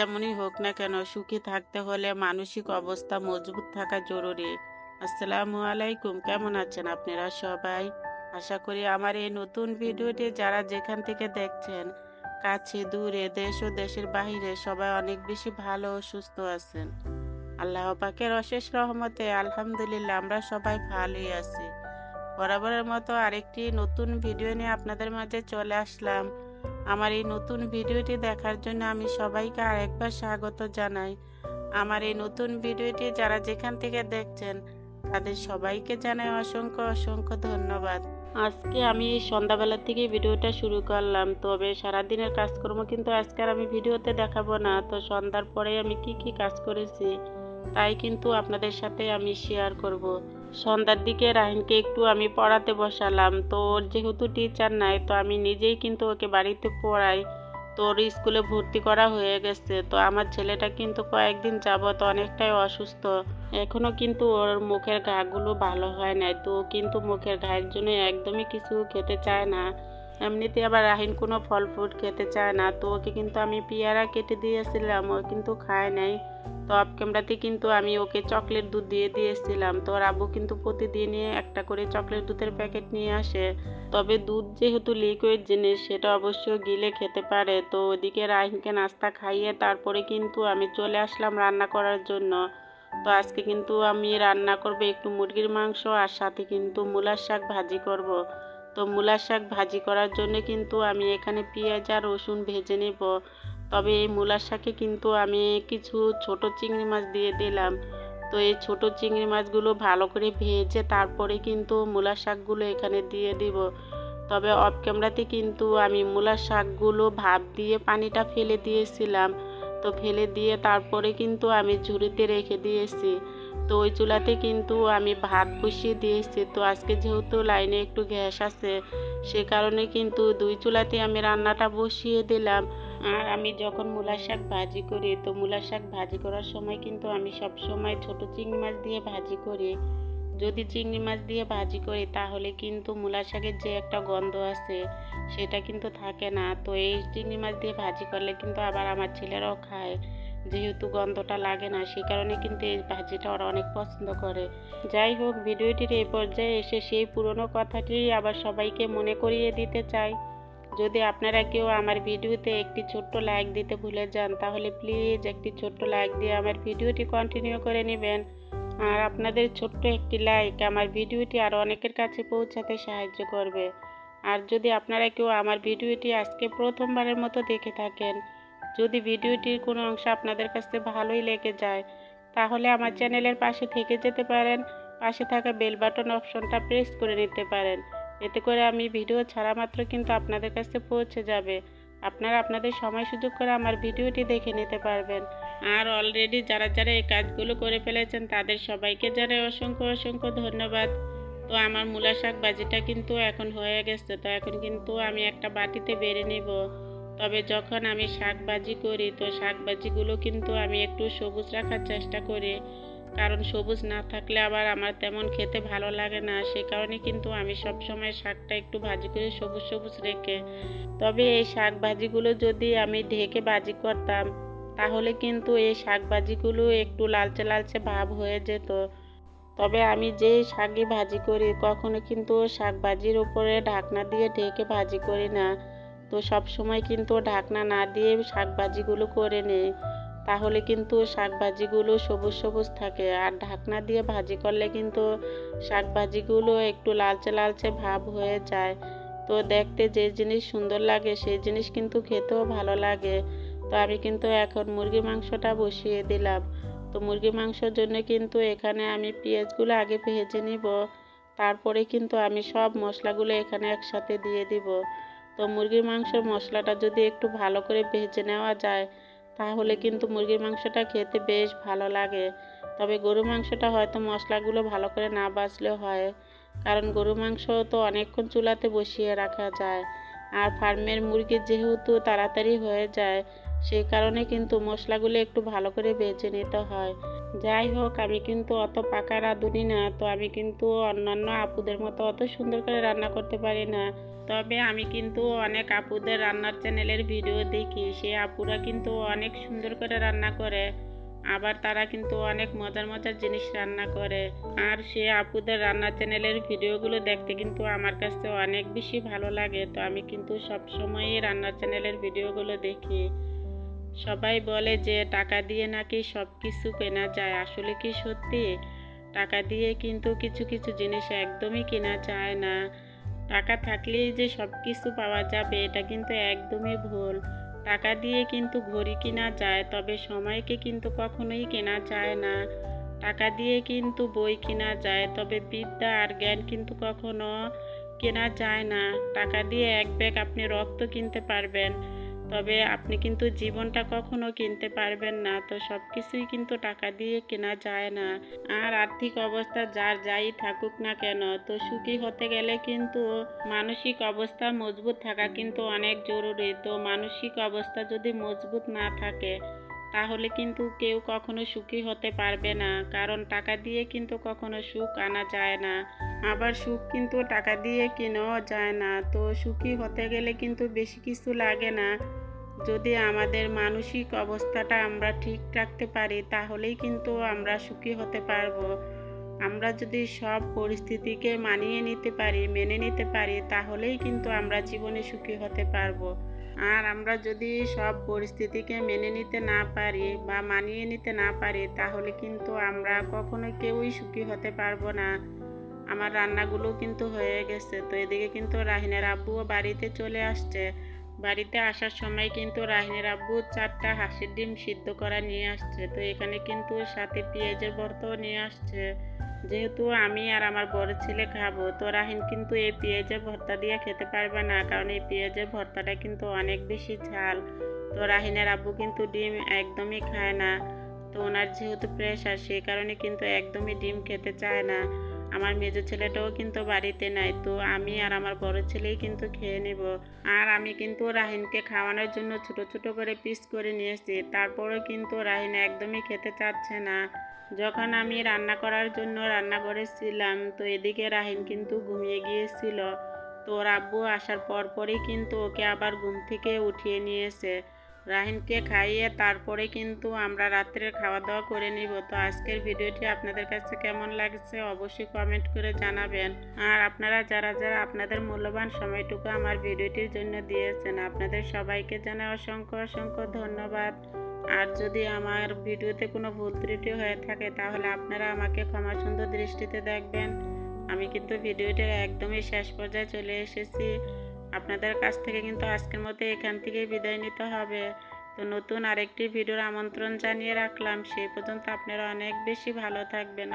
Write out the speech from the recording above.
হোক না কেন, সুখী থাকতে হলে মানসিক অবস্থা মজবুত থাকা জরুরি। আসসালামু আলাইকুম, কেমন আছেন আপনারা সবাই? আশা করি আমার এই নতুন ভিডিওটি যারা যেখান থেকে দেখছেন, কাছে, দূরে, দেশ ও দেশের বাইরে সবাই অনেক বেশি ভালো ও সুস্থ আছেন। আল্লাহ পাকের অশেষ রহমতে আলহামদুলিল্লাহ আমরা সবাই ভালোই আছি। বরাবরের মতো আরেকটি নতুন ভিডিও নিয়ে আপনাদের মাঝে চলে আসলাম। আমার এই নতুন ভিডিওটি দেখার জন্য আমি সবাইকে আরেকবার স্বাগত জানাই। আমার এই নতুন ভিডিওটি যারা যেখান থেকে দেখছেন, তাদের সবাইকে জানাই অসংখ্য অসংখ্য ধন্যবাদ। আজকে আমি সন্ধ্যাবেলা থেকে ভিডিওটা শুরু করলাম, তবে সারাদিনের কাজকর্ম কিন্তু আজকে আমি ভিডিওতে দেখাবো না। তো সন্ধ্যার পরে আমি কি কি কাজ করেছি, তাই কিন্তু আপনাদের সাথে আমি শেয়ার করব। সন্ধ্যার দিকে রাহিনকে একটু আমি পড়াতে বসালাম। তো ওর যেহেতু টিচার নাই, তো আমি নিজেই কিন্তু ওকে বাড়িতে পড়াই। তো ওর স্কুলে ভর্তি করা হয়ে গেছে, তো আমার ছেলেটা কিন্তু কয়েকদিন যাবত অনেকটাই অসুস্থ। এখনও কিন্তু ওর মুখের ঘাগুলো ভালো হয় নাই, তো কিন্তু মুখের ঘায়ের জন্য একদমই কিছু খেতে চায় না। এমনিতে আবার রাহিন কোনো ফল ফ্রুট খেতে চায় না, তো ওকে কিন্তু আমি পেয়ারা কেটে দিয়েছিলাম, ও কিন্তু খায় নাই। তো অফ ক্যামেরাতে কিন্তু আমি ওকে চকলেট দুধ দিয়ে দিয়েছিলাম। তো ওর আব্বু কিন্তু প্রতিদিনই একটা করে চকলেট দুধের প্যাকেট নিয়ে আসে। তবে দুধ যেহেতু লিকুইড জিনিস, সেটা অবশ্যই গিলে খেতে পারে। তো ওদিকে রাহিনকে নাস্তা খাইয়ে তারপরে কিন্তু আমি চলে আসলাম রান্না করার জন্য। তো আজকে কিন্তু আমি রান্না করব একটু মুরগির মাংস আর সাথে কিন্তু মূলার শাক ভাজি করব। তো মূলার শাক ভাজি করার জন্য কিন্তু আমি এখানে পেঁয়াজ আর রসুন ভেজে নেব। তবে এই মূলার শাকে কিন্তু আমি কিছু ছোট চিংড়ি মাছ দিয়ে দিলাম। তো এই ছোট চিংড়ি মাছগুলো ভালো করে ভেজে তারপরে কিন্তু মূলার শাকগুলো এখানে দিয়ে দিব। তবে অফ ক্যামেরাতে কিন্তু আমি মূলার শাকগুলো ভাপ দিয়ে পানিটা ফেলে দিয়েছিলাম। তো ফেলে দিয়ে তারপরে কিন্তু আমি ঝুড়িতে রেখে দিয়েছি। তো ওই চুলাতে কিন্তু আমি ভাত বসিয়ে দিয়েছি। তো আজকে যেহেতু লাইনে একটু গ্যাস আছে, সে কারণে কিন্তু দুই চুলাতে আমি রান্নাটা বসিয়ে দিলাম। আর আমি যখন মূলা শাক ভাজি করি, তো মূলা শাক ভাজি করার সময় কিন্তু আমি সব সময় ছোট চিংড়ি মাছ দিয়ে ভাজি করি। যদি চিংড়ি মাছ দিয়ে ভাজি করি, তাহলে কিন্তু মূলা শাকের যে একটা গন্ধ আছে, সেটা কিন্তু থাকে না। তো এই চিংড়ি মাছ দিয়ে ভাজি করলে কিন্তু আবার আমার ছেলেরাও খায়। যেহেতু গন্ধটা লাগে না, সেই কারণে কিন্তু এই ভাজিটা ওরা অনেক পছন্দ করে। যাই হোক, ভিডিওটির এই পর্যায়ে এসে সেই পুরনো কথাটি আবার সবাইকে মনে করিয়ে দিতে চাই। যদি আপনারা কেউ আমার ভিডিওতে একটি ছোট্ট লাইক দিতে ভুলে যান, তাহলে প্লিজ একটি ছোট্ট লাইক দিয়ে আমার ভিডিওটি কন্টিনিউ করে নেবেন। আর আপনাদের ছোট্ট একটি লাইক আমার ভিডিওটি আরও অনেকের কাছে পৌঁছাতে সাহায্য করবে। আর যদি আপনারা কেউ আমার ভিডিওটি আজকে প্রথমবারের মতো দেখে থাকেন যদি ভিডিওটির কোনো অংশ আপনাদের কাছে ভালোই লেগে যায়, তাহলে আমার চ্যানেলের পাশে থেকে যেতে পারেন। পাশে থাকা বেল বাটন অপশনটা প্রেস করে নিতে পারেন। এতে করে আমি ভিডিও ছাড়া মাত্র কিন্তু আপনাদের কাছে পৌঁছে যাবে। আপনারা আপনাদের সময় সুযোগ করে আমার ভিডিওটি দেখে নিতে পারবেন। আর অলরেডি যারা যারা এই কাজগুলো করে ফেলেছেন, তাদের সবাইকে যারা অসংখ্য অসংখ্য ধন্যবাদ। তো আমার মূলা শাক ভাজিটা কিন্তু এখন হয়ে গেছে। তো এখন কিন্তু আমি একটা বাটিতে বেড়ে নিব। তবে যখন আমি শাক ভাজি করি, তো শাক ভাজিগুলো কিন্তু আমি একটু সবুজ রাখার চেষ্টা করি। কারণ সবুজ না থাকলে আবার আমার তেমন খেতে ভালো লাগে না। সে কারণে কিন্তু আমি সব সময় শাকটা একটু ভাজি করে সবুজ সবুজ রেখে। তবে এই শাক ভাজিগুলো যদি আমি ঢেকে ভাজি করতাম, তাহলে কিন্তু এই শাক ভাজিগুলো একটু লালচে লালচে ভাব হয়ে যেত। তবে আমি যে শাকই ভাজি করি, কখনো কিন্তু শাক ভাজির উপরে ঢাকনা দিয়ে ঢেকে ভাজি করি না। তো সব সময় কিন্তু ঢাকনা না দিয়ে শাক ভাজিগুলো করে নেই তাহলে কিন্তু শাক ভাজিগুলো সবুজ সবুজ থাকে। আর ঢাকনা দিয়ে ভাজি করলে কিন্তু শাক ভাজিগুলো একটু লালচে লালচে ভাব হয়ে যায়। তো দেখতে যে জিনিস সুন্দর লাগে, সেই জিনিস কিন্তু খেতেও ভালো লাগে। তো আমি কিন্তু এখন মুরগি মাংসটা বসিয়ে দিলাম। তো মুরগি মাংসর জন্য কিন্তু এখানে আমি পেঁয়াজগুলো আগে ভেজে নিব। তারপরে কিন্তু আমি সব মশলাগুলো এখানে একসাথে দিয়ে দিব। তো মুরগির মাংসের মশলাটা যদি একটু ভালো করে ভেজে নেওয়া যায়, তাহলে কিন্তু মুরগির মাংসটা খেতে বেশ ভালো লাগে। তবে গরু মাংসটা হয়তো মশলাগুলো ভালো করে না বাছলেও হয়, কারণ গরু মাংস তো অনেকক্ষণ চুলাতে বসিয়ে রাখা যায়। আর ফার্মের মুরগি যেহেতু তাড়াতাড়ি হয়ে যায় সেই কারণে কিন্তু মশলাগুলো একটু ভালো করে ভেজে নিতে হয়। যাই হোক, আমি কিন্তু অত পাকা রাঁধুনি না, তো আমি কিন্তু অন্যান্য আপুদের মতো অত সুন্দর করে রান্না করতে পারি না। তবে আমি কিন্তু অনেক আপুদের রান্নার চ্যানেলের ভিডিও দেখি, সে আপুরা কিন্তু অনেক সুন্দর করে রান্না করে। আবার তারা কিন্তু অনেক মজার মজার জিনিস রান্না করে। আর সে আপুদের রান্নার চ্যানেলের ভিডিওগুলো দেখতে কিন্তু আমার কাছে অনেক বেশি ভালো লাগে, তো আমি কিন্তু সবসময়ই রান্নার চ্যানেলের ভিডিওগুলো দেখি। সবাই বলে যে টাকা দিয়ে নাকি সব কিছু কেনা যায়। আসলে কি সত্যি? টাকা দিয়ে কিন্তু কিছু কিছু জিনিস একদমই কেনা যায় না। টাকা থাকলেই যে সব কিছু পাওয়া যাবে, এটা কিন্তু একদমই ভুল। টাকা দিয়ে কিন্তু ঘড়ি কেনা যায়, তবে সময়কে কিন্তু কখনোই কেনা যায় না। টাকা দিয়ে কিন্তু বই কেনা যায়, তবে বিদ্যা আর জ্ঞান কিন্তু কখনো কেনা যায় না। টাকা দিয়ে এক ব্যাগ আপনি রক্ত কিনতে পারবেন। তবে আপনি কিন্তু জীবনটা কখনো কিনতে পারবেন না। তো সব কিছুই কিন্তু টাকা দিয়ে কেনা যায় না। আর আর্থিক অবস্থা যার যাই থাকুক না কেন, তো সুখী হতে গেলে কিন্তু মানসিক অবস্থা মজবুত থাকা কিন্তু অনেক জরুরি। তো মানসিক অবস্থা যদি মজবুত না থাকে, তাহলে কিন্তু কেউ কখনো সুখী হতে পারবে না। কারণ টাকা দিয়ে কিন্তু কখনো সুখ আনা যায় না। আবার সুখ কিন্তু টাকা দিয়ে কেনাও যায় না। তো সুখী হতে গেলে কিন্তু বেশি কিছু লাগে না। যদি আমাদের মানসিক অবস্থাটা আমরা ঠিক রাখতে পারি, তাহলেই কিন্তু আমরা সুখী হতে পারব। আমরা যদি সব পরিস্থিতিকে মানিয়ে নিতে পারি, মেনে নিতে পারি, তাহলেই কিন্তু আমরা জীবনে সুখী হতে পারব। আর আমরা যদি সব পরিস্থিতিকে মেনে নিতে না পারি বা মানিয়ে নিতে না পারি, তাহলে কিন্তু আমরা কখনো কেউই সুখী হতে পারব না। আমার রান্নাগুলো কিন্তু হয়ে গেছে, তো এদিকে কিন্তু রাহিনের আব্বুও বাড়িতে চলে আসছে। বাড়িতে আসার সময় কিন্তু রাহিনের আব্বু চারটা হাঁসের ডিম সিদ্ধ করা নিয়ে আসছে। তো এখানে কিন্তু সাথে পেঁয়াজের ভর্তাও নিয়ে আসছে। যেহেতু আমি আর আমার বড় ছেলে খাব, তো রাহিন কিন্তু এই পেঁয়াজের ভর্তা দিয়ে খেতে পারবে না, কারণ এই পেঁয়াজের ভর্তাটা কিন্তু অনেক বেশি ঝাল। তো রাহিনের আব্বু কিন্তু ডিম একদমই খায় না। তো ওনার যেহেতু প্রেশার সেই কারণে কিন্তু একদমই ডিম খেতে চায় না। আমার মেজো ছেলেটাও কিন্তু বাড়িতে নাই, তো আমি আর আমার বড় ছেলেই কিন্তু খেয়ে নেব। আর আমি কিন্তু রাহিনকে খাওয়ানোর জন্য ছোট ছোট করে পিস করে নিয়েছি তারপরেও কিন্তু রাহিন একদমই খেতে চাচ্ছে না। যখন আমি রান্না করার জন্য রান্না করেছিলাম, তো এদিকে রাহিন কিন্তু ঘুমিয়ে গিয়েছিল। তো ওর আব্বু আসার পর পরই কিন্তু ওকে আবার ঘুম থেকে উঠিয়ে নিয়েছে রাহিনকে খাইয়ে তারপরে কিন্তু আমরা রাত্রের খাওয়া দাওয়া করে নিব। তো আজকের ভিডিওটি আপনাদের কাছে কেমন লাগছে অবশ্যই কমেন্ট করে জানাবেন। আর আপনারা যারা যারা আপনাদের মূল্যবান সময়টুকু আমার ভিডিওটির জন্য দিয়েছেন, আপনাদের সবাইকে জানাই অসংখ্য অসংখ্য ধন্যবাদ। আর যদি আমার ভিডিওতে কোনো ভুল ত্রুটি হয়ে থাকে, তাহলে আপনারা আমাকে ক্ষমা সুন্দর দৃষ্টিতে দেখবেন। আমি কিন্তু ভিডিওটার একদমই শেষ পর্যায়ে চলে এসেছি। আপনাদের কাছ থেকে কিন্তু আজকের মতো এখান থেকেই বিদায় নিতে হবে। তো নতুন আরেকটি ভিডিওর আমন্ত্রণ জানিয়ে রাখলাম। সেই পর্যন্ত আপনারা অনেক বেশি ভালো থাকবেন।